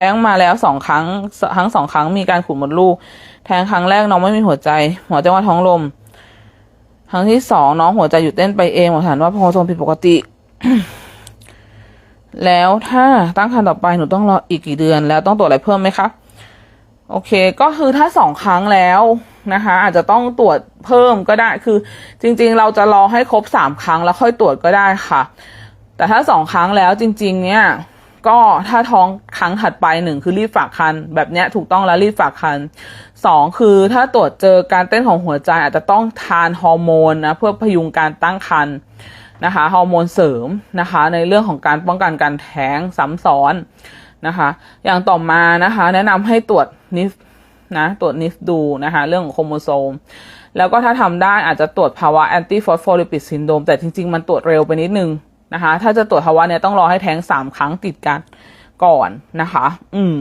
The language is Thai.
แท้งมาแล้วสองครั้งทั้งสองครั้งมีการขุดมดลูก แท้งครั้งแรกน้องไม่มีหัวใจ หัวใจว่าท้องลม ครั้งที่สองน้องหัวใจหยุดเต้นไปเองหมอถามว่าโครโมโซมผิดปกติ แล้วถ้าตั้งครรภ์ต่อไปหนูต้องรออีกกี่เดือน แล้วต้องตรวจอะไรเพิ่มไหมคะโอเค ก็คือถ้าสองครั้งแล้วนะคะ อาจจะต้องตรวจเพิ่มก็ได้คือ จริง ๆ เราจะรอให้ครบสามครั้งแล้วค่อยตรวจก็ได้ค่ะ แต่ถ้าสองครั้งแล้วจริง ๆ เนี่ย ก็ถ้าท้องครั้งถัดไปหนึ่งคือรีบฝากคันแบบเนี้ยถูกต้องแล้วรีบฝากคันสองคือถ้าตรวจเจอการเต้นของหัวใจอาจจะต้องทานฮอร์โมนนะเพื่อพยุงการตั้งครรภ์นะคะฮอร์โมนเสริมนะคะ ในเรื่องของการป้องกันการแท้งซ้ำซ้อนนะคะ อย่างต่อมานะคะ แนะนำให้ตรวจนิฟนะตรวจนิฟดูนะคะ เรื่องของโครโมโซม แล้วก็ถ้าทำได้อาจจะตรวจภาวะแอนตี้ฟอสโฟลิปิดซินโดมแต่จริง ๆ มันตรวจเร็วไปนิดนึง นะคะ ถ้าจะตรวจภาวะเนี่ยต้องรอให้แท้งสามครั้งติดกันก่อนนะคะ อืม